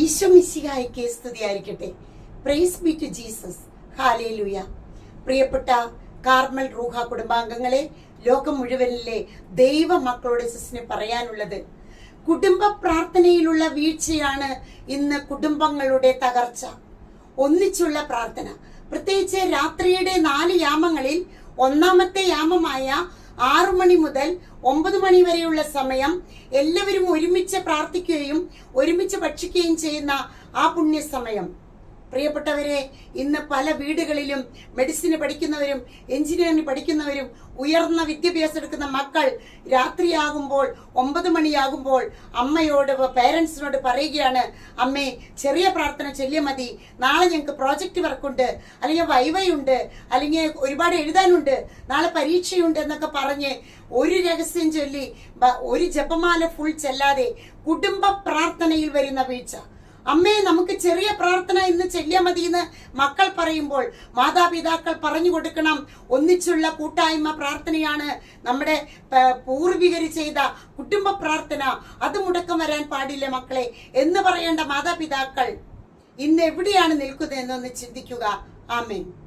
ഈശോ മിശിഹായിക്ക് സ്തുതിയായിരിക്കട്ടെ. Praise be to Jesus hallelujah പ്രിയപ്പെട്ട കാർമൽ റൂഹ കുടുംബാംഗങ്ങളെ ലോകം മുഴുവനിലെ ദൈവ മക്കളുടെ സിസിന് പറയാനുള്ളത് കുടുംബ പ്രാർത്ഥനയിലുള്ള വീഴ്ചയാണ് ഇന്ന് കുടുംബങ്ങളുടെ തകർച്ച. ഒന്നിച്ചുള്ള പ്രാർത്ഥന. പ്രത്യേകിച്ച് രാത്രിയുടെ നാല് യാമങ്ങളിൽ ഒന്നാമത്തെ യാമമായ ആറു മണി മുതൽ ഒമ്പത് മണി വരെയുള്ള സമയം എല്ലാവരും ഒരുമിച്ച് പ്രാർത്ഥിക്കുകയും ഒരുമിച്ച് ഭക്ഷിക്കുകയും ചെയ്യുന്ന ആ പുണ്യ സമയം പ്രിയപ്പെട്ടവരെ ഇന്ന് പല വീടുകളിലും മെഡിസിന് പഠിക്കുന്നവരും എഞ്ചിനീയറിംഗ് പഠിക്കുന്നവരും ഉയർന്ന വിദ്യാഭ്യാസം എടുക്കുന്ന മക്കൾ രാത്രിയാകുമ്പോൾ ഒമ്പത് മണിയാകുമ്പോൾ അമ്മയോട് പേരൻസിനോട് പറയുകയാണ് അമ്മേ ചെറിയ പ്രാർത്ഥന ചൊല്ലിയ മതി. നാളെ ഞങ്ങൾക്ക് പ്രോജക്റ്റ് വർക്കുണ്ട് അല്ലെങ്കിൽ വൈവൈ ഉണ്ട്. അല്ലെങ്കിൽ ഒരുപാട് എഴുതാനുണ്ട്. നാളെ പരീക്ഷയുണ്ട് എന്നൊക്കെ പറഞ്ഞ് ഒരു രഹസ്യം ചൊല്ലി ഒരു ജപമാല ഫുൾ ചെല്ലാതെ കുടുംബ പ്രാർത്ഥനയിൽ വരുന്ന വീഴ്ച. അമ്മേ നമുക്ക് ചെറിയ പ്രാർത്ഥന ഇന്ന് ചെല്ലിയാൽ മതി എന്ന് മക്കൾ പറയുമ്പോൾ മാതാപിതാക്കൾ പറഞ്ഞു കൊടുക്കണം. ഒന്നിച്ചുള്ള കൂട്ടായ്മ പ്രാർത്ഥനയാണ് നമ്മുടെ പൂർവികർ ചെയ്ത കുടുംബ പ്രാർത്ഥന. അത് മുടക്കം വരാൻ പാടില്ല മക്കളെ. എന്ന് പറയേണ്ട മാതാപിതാക്കൾ ഇന്ന് എവിടെയാണ് നിൽക്കുന്നത് എന്നൊന്ന് ചിന്തിക്കുക. ആമേൻ.